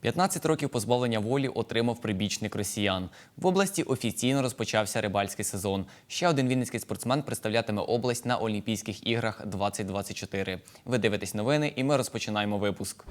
15 років позбавлення волі отримав прибічник росіян. В області офіційно розпочався рибальський сезон. Ще один вінницький спортсмен представлятиме область на Олімпійських іграх 2024. Ви дивитесь новини, і ми розпочинаємо випуск.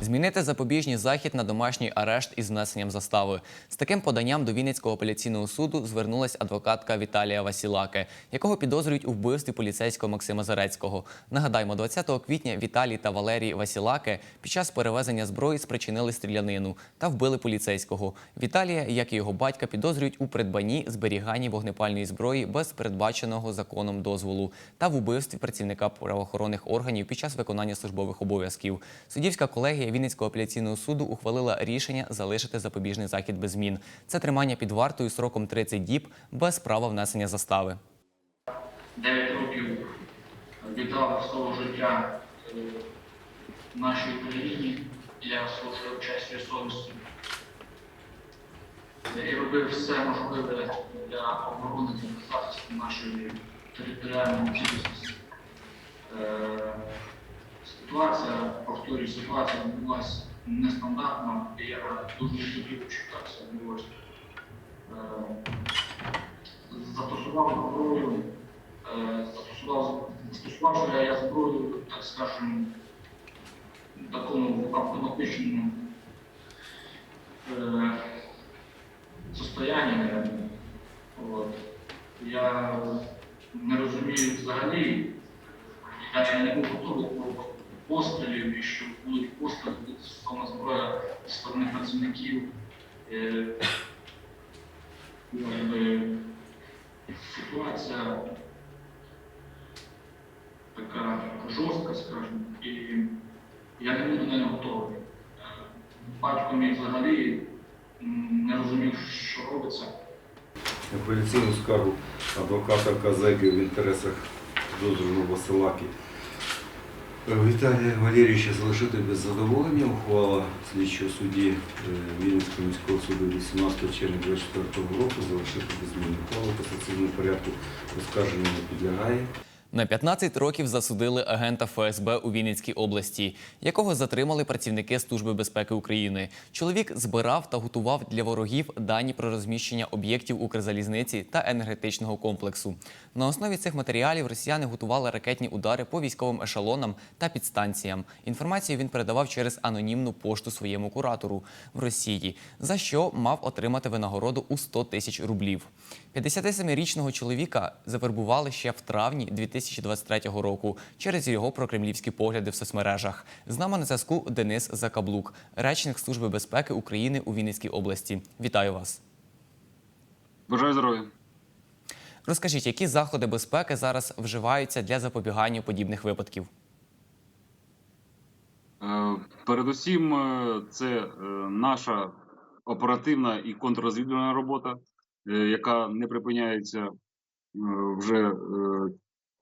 Змінити запобіжний захід на домашній арешт із внесенням застави. З таким поданням до Вінницького апеляційного суду звернулась адвокатка Віталія Васілаке, якого підозрюють у вбивстві поліцейського Максима Зарецького. Нагадаємо, 20 квітня Віталій та Валерій Васілаке під час перевезення зброї спричинили стрілянину та вбили поліцейського. Віталія, як і його батька, підозрюють у придбанні зберіганні вогнепальної зброї без передбаченого законом дозволу та в убивстві працівника правоохоронних органів під час виконання службових обов'язків. Суддівська колегія Вінницького апеляційного суду ухвалила рішення залишити запобіжний захід без змін. Це тримання під вартою сроком 30 діб без права внесення застави. 9 років віддав свого життя е, нашій країні. Я служив честю і совістю. І робив все можливе для оборони та захисту нашої територіальної цілісності. Ситуація відбулася нестандартно, і я дуже хотів, щоб так все Застосував зброю, е, застосував, застосував я зброю, так скажемо, такому автоматичному е, состоянні. Я не розумію взагалі, я не був готовий пострілів, і що будуть постріли, буде застосована зброя зі сторони працівників. Е, якби, ситуація така жорстка, скажімо, і я не був до неї готовий. Е, Батько мій взагалі не розумів, що робиться. апеляційну скаргу адвоката Казеки в інтересах підозрюваного Василаки. Віталія Валерійовича залишити без задоволення. Ухвала слідчого судді е, Вінницького міського суду 18 червня 2024 року залишити без зміни Ухвала по касаційному порядку оскарження не підлягає. На 15 років засудили агента ФСБ у Вінницькій області, якого затримали працівники Служби безпеки України. Чоловік збирав та готував для ворогів дані про розміщення об'єктів Укрзалізниці та енергетичного комплексу. На основі цих матеріалів росіяни готували ракетні удари по військовим ешелонам та підстанціям. Інформацію він передавав через анонімну пошту своєму куратору в Росії, за що мав отримати винагороду у 100 тисяч рублів. 57-річного чоловіка завербували ще в травні 2023 року через його прокремлівські погляди в соцмережах. З нами на зв'язку Денис Закаблук, речник Служби безпеки України у Вінницькій області. Вітаю вас. Бажаю здоров'я. Розкажіть, які заходи безпеки зараз вживаються для запобігання подібних випадків? Е, Передусім, е, це е, наша оперативна і контррозвідувальна робота, яка не припиняється вже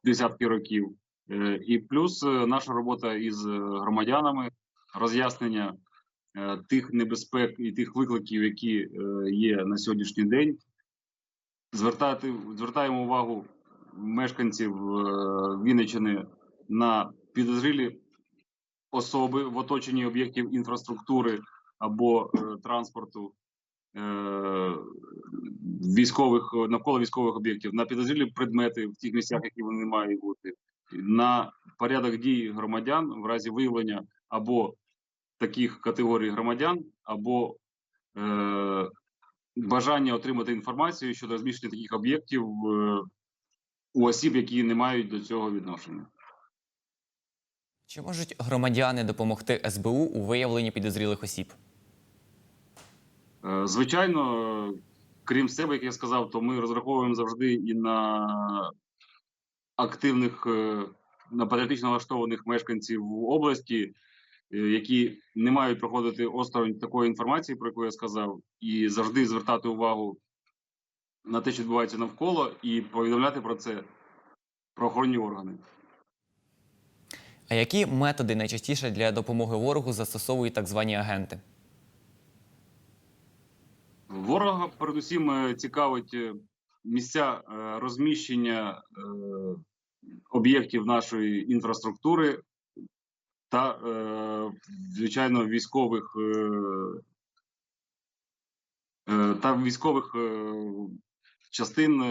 десятки років. Е, І плюс е, наша робота із е, громадянами, роз'яснення тих небезпек і тих викликів, які є на сьогоднішній день. Звертати, звертаємо увагу мешканців Вінниччини на підозрілі особи в оточенні об'єктів інфраструктури або транспорту військових навколо військових об'єктів, на підозрілі предмети в тих місцях, які вони мають бути, на порядок дій громадян в разі виявлення або таких категорій громадян, або е, бажання отримати інформацію щодо розміщення таких об'єктів е, у осіб, які не мають до цього відношення. Чи можуть громадяни допомогти СБУ у виявленні підозрілих осіб? Е, Звичайно, крім себе, як я сказав, то ми розраховуємо завжди і на активних, е, на патріотично налаштованих мешканців області, е, які не мають проходити осторонь такої інформації, про яку я сказав, і завжди звертати увагу на те, що відбувається навколо, і повідомляти про це правоохоронні органи. А які методи найчастіше для допомоги ворогу застосовують так звані агенти? Ворога передусім е, цікавить е, місця е, розміщення об'єктів нашої інфраструктури, та, звичайно, військових та військових частин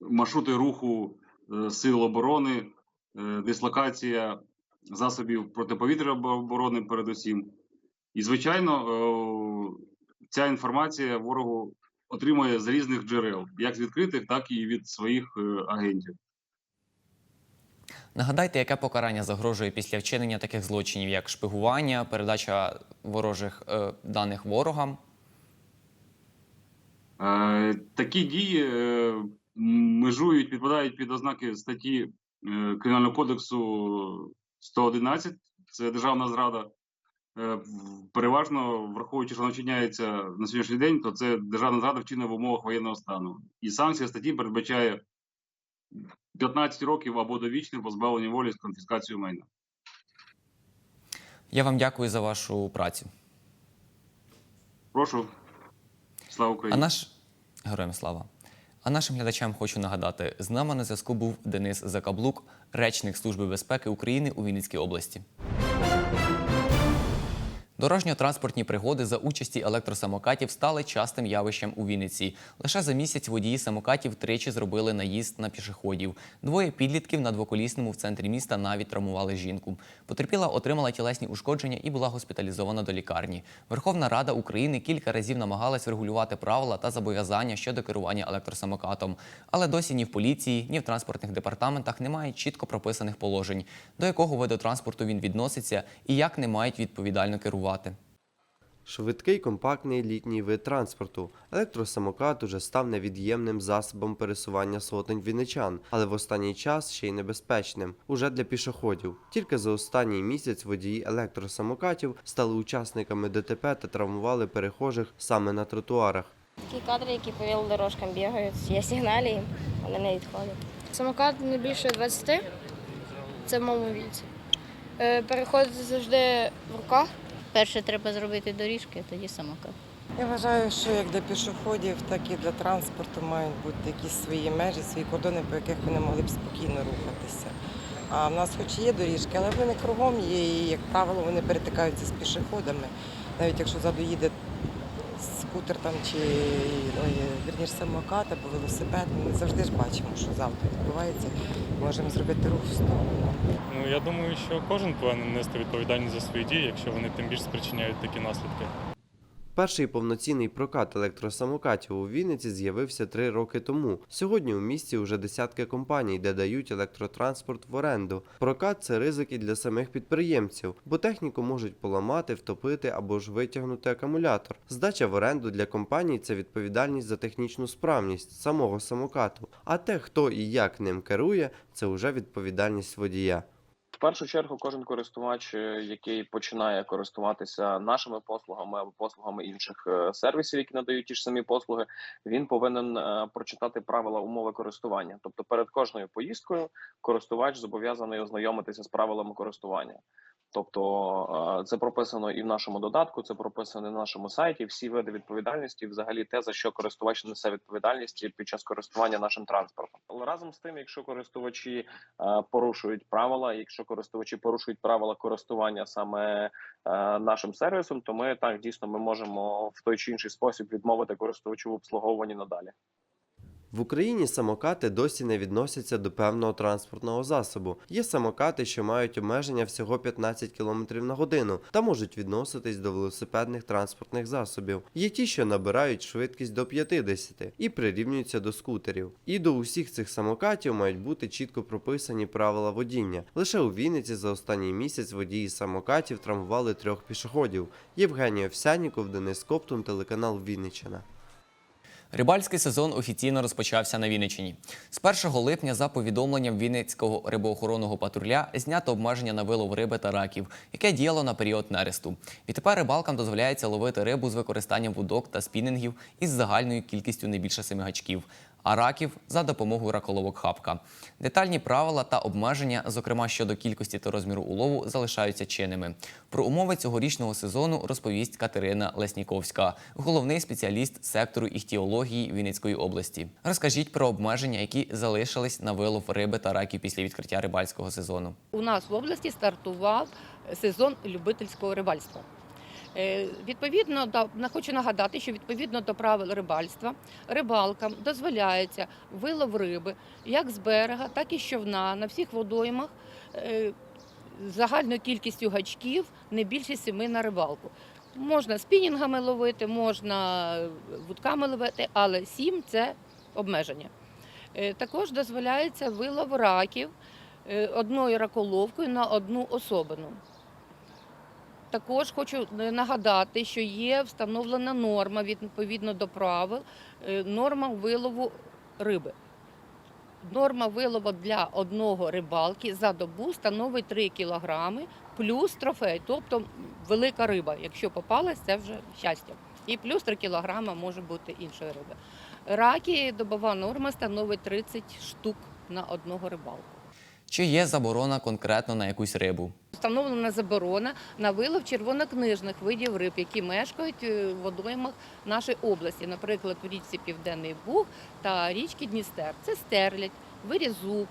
маршрути руху сил оборони, дислокація засобів протиповітряної оборони передусім. І, звичайно, ця інформація ворогу отримує з різних джерел, як з відкритих, так і від своїх е, агентів. Нагадайте, яке покарання загрожує після вчинення таких злочинів, як шпигування, передача ворожих е, даних ворогам. Е, Такі дії е, межують, підпадають під ознаки статті е, Кримінального кодексу 111, це державна зрада. Е, Переважно, враховуючи, що вона вчиняється на сьогоднішній день, то це державна зрада вчинена в умовах воєнного стану. І санкція статті передбачає 15 років або довічне позбавлення волі з конфіскацією майна. Я вам дякую за вашу працю. Прошу. Слава А наш героям слава. А нашим глядачам хочу нагадати: з нами на зв'язку був Денис Закаблук, речник Служби безпеки України у Вінницькій області. Дорожньо-транспортні пригоди за участі електросамокатів стали частим явищем у Вінниці. Лише за місяць водії самокатів тричі зробили наїзд на пішоходів. Двоє підлітків на двоколісному в центрі міста навіть травмували жінку. Потерпіла отримала тілесні ушкодження і була госпіталізована до лікарні. Верховна Рада України кілька разів намагалась регулювати правила та зобов'язання щодо керування електросамокатом. Але досі ні в поліції, ні в транспортних департаментах немає чітко прописаних положень, до якого виду транспорту він відноситься і як не мають відповідально керувати. Швидкий компактний літній вид транспорту. Електросамокат уже став невід'ємним засобом пересування сотень вінничан, але в останній час ще й небезпечним уже для пішоходів. Тільки за останній місяць водії електросамокатів стали учасниками ДТП та травмували перехожих саме на тротуарах. Такі кадри, які по велодорожкам бігають, я сигналі їм, вони не відходять. Самокат не більше 20, це в моєму віці. Е, Переходити завжди в руках. Перше треба зробити доріжки, а тоді самокат. Я вважаю, що як для пішоходів, так і для транспорту мають бути якісь свої межі, свої кордони, по яких вони могли б спокійно рухатися. А в нас хоч і є доріжки, але вони кругом є, і, як правило, вони перетикаються з пішоходами. Навіть якщо ззаду їде скутер там чи вірніше самокат або велосипед, ми завжди ж бачимо, що завтра відбувається. Можемо зробити рух в сторону. Ну я думаю, що кожен повинен нести відповідальність за свої дії, якщо вони тим більше спричиняють такі наслідки. Перший повноцінний прокат електросамокатів у Вінниці з'явився три роки тому. Сьогодні у місті вже десятки компаній, де дають електротранспорт в оренду. Прокат це ризики для самих підприємців, бо техніку можуть поламати, втопити або ж витягнути акумулятор. Здача в оренду для компаній це відповідальність за технічну справність самого самокату. А те, хто і як ним керує, це вже відповідальність водія. Першу чергу, кожен користувач, е, який починає користуватися нашими послугами або послугами інших е, сервісів, які надають ті ж самі послуги, він повинен е, прочитати правила умови користування. Тобто, перед кожною поїздкою користувач зобов'язаний ознайомитися з правилами користування. Тобто е, це прописано і в нашому додатку, це прописано і в нашому сайті. Всі види відповідальності, взагалі те за що користувач несе відповідальність під час користування нашим транспортом. Але разом з тим, якщо користувачі е, порушують правила, якщо користувачі порушують правила користування саме е, нашим сервісом, то ми так дійсно ми можемо в той чи інший спосіб відмовити користувачу в обслуговуванні надалі. В Україні самокати досі не відносяться до певного транспортного засобу. Є самокати, що мають обмеження всього 15 км на годину та можуть відноситись до велосипедних транспортних засобів. Є ті, що набирають швидкість до 50 і прирівнюються до скутерів. І до усіх цих самокатів мають бути чітко прописані правила водіння. Лише у Вінниці за останній місяць водії самокатів травмували трьох пішоходів. Євгеній Овсяніков, Денис Коптун, телеканал Вінниччина. Рибальський сезон офіційно розпочався на Вінниччині. З 1 липня, за повідомленням Вінницького рибоохоронного патруля, знято обмеження на вилов риби та раків, яке діяло на період нересту. Відтепер рибалкам дозволяється ловити рибу з використанням вудок та спінінгів із загальною кількістю не більше семи гачків. А раків за допомогою раколовок хапка. Детальні правила та обмеження, зокрема щодо кількості та розміру улову, залишаються чинними. Про умови цьогорічного сезону розповість Катерина Лесніковська, головний спеціаліст сектору іхтіології Вінницької області. Розкажіть про обмеження, які залишились на вилов риби та раків після відкриття рибальського сезону. У нас в області стартував сезон любительського рибальства. Е, Відповідно до хочу нагадати, що відповідно до правил рибальства рибалкам дозволяється вилов риби як з берега, так і з човна на всіх водоймах е, загальною кількістю гачків не більше семи на рибалку. Можна спінінгами ловити, можна вудками ловити, але сім це обмеження. Е, Також дозволяється вилов раків одною раколовкою на одну особину. Також хочу е, нагадати, що є встановлена норма відповідно до правил, е, норма вилову риби. Норма вилову для одного рибалки за добу становить 3 кілограми плюс трофей, тобто велика риба. Якщо попалась, це вже щастя. І плюс 3 кілограма може бути іншої риби. Раки добова норма становить 30 штук на одного рибалку. Чи є заборона конкретно на якусь рибу? Встановлена заборона на вилов червонокнижних видів риб, які мешкають е, в водоймах нашої області, наприклад, в річці Південний Буг та річки Дністер. Це стерлядь, вирізуб,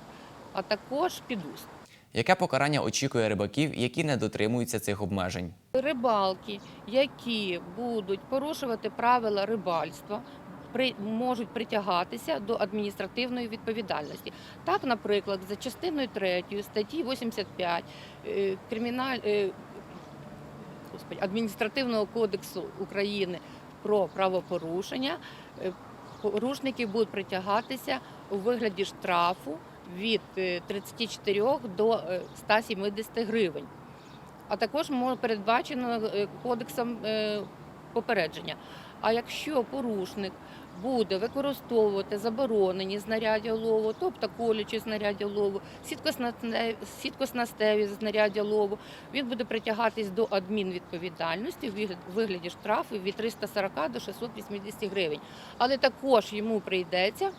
а також підуст. Яке покарання очікує рибаків, які не дотримуються цих обмежень? Рибалки, які будуть порушувати правила рибальства, при, можуть притягатися до адміністративної відповідальності. Так, наприклад, за частиною 3 статті 85 е, криміналь, е, господи, адміністративного кодексу України про правопорушення е, порушники будуть притягатися у вигляді штрафу від е, 34 до е, 170 гривень а також передбачено кодексом попередження. А якщо порушник буде використовувати заборонені знаряддя лову, тобто колючі знаряддя лову, сіткосна- сіткоснастеві знаряддя лову, він буде притягатись до адмінвідповідальності в вигляді штрафу від 340 до 680 гривень. Але також йому прийдеться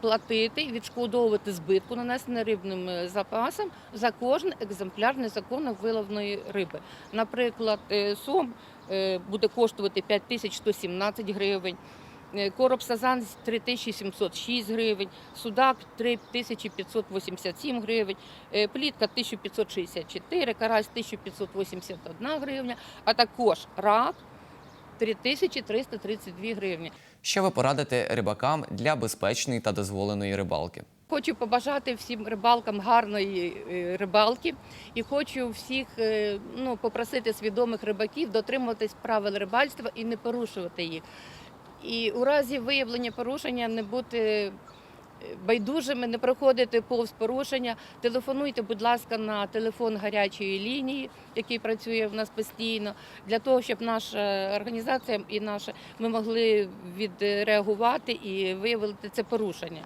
платити і відшкодовувати збитку, нанесене рибним е, запасом за кожен екземпляр незаконно виловної риби. Наприклад, е, сом е, буде коштувати 5117 гривень. е, Короб сазан 3706 гривень, судак 3587 гривень, е, плітка 1564, карась 1581 гривня, а також рак 3332 гривні. Що ви порадите рибакам для безпечної та дозволеної рибалки? Хочу побажати всім рибалкам гарної е, рибалки і хочу всіх е, ну, попросити свідомих рибаків дотримуватись правил рибальства і не порушувати їх. І у разі виявлення порушення не бути байдужими, не проходити повз порушення. Телефонуйте, будь ласка, на телефон гарячої лінії, який працює в нас постійно, для того, щоб наша організація і наша ми могли відреагувати і виявити це порушення.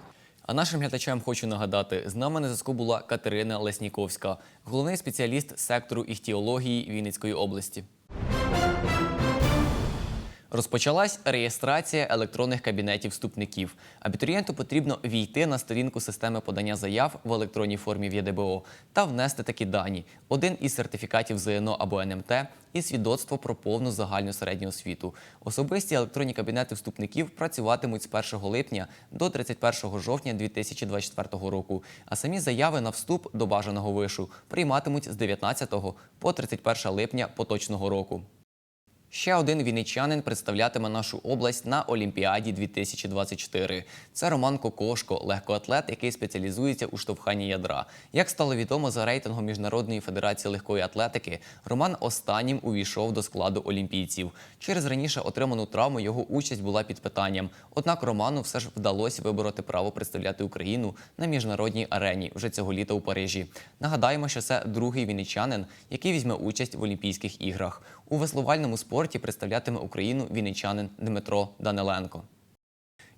А нашим глядачам хочу нагадати, з нами на зв'язку була Катерина Лесніковська, головний спеціаліст сектору іхтіології Вінницької області. Розпочалась реєстрація електронних кабінетів вступників. Абітурієнту потрібно війти на сторінку системи подання заяв в електронній формі в ЄДБО та внести такі дані: один із сертифікатів ЗНО або НМТ і свідоцтво про повну загальну середню освіту. Особисті електронні кабінети вступників працюватимуть з 1 липня до 31 жовтня 2024 року. А самі заяви на вступ до бажаного вишу прийматимуть з 19 по 31 липня поточного року. Ще один вінничанин представлятиме нашу область на Олімпіаді 2024. Це Роман Кокошко, легкоатлет, який спеціалізується у штовханні ядра. Як стало відомо за рейтингом Міжнародної федерації легкої атлетики, Роман останнім увійшов до складу олімпійців. Через раніше отриману травму його участь була під питанням. Однак Роману все ж вдалося вибороти право представляти Україну на міжнародній арені вже цього літа у Парижі. Нагадаємо, що це другий вінничанин, який візьме участь в Олімпійських іграх. У веслувальному спорті представлятиме Україну вінничанин Дмитро Даниленко.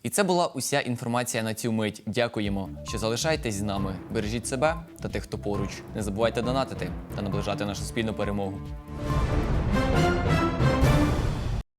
І це була уся інформація на цю мить. Дякуємо, що залишаєтесь з нами. Бережіть себе та тих, хто поруч. Не забувайте донатити та наближати нашу спільну перемогу.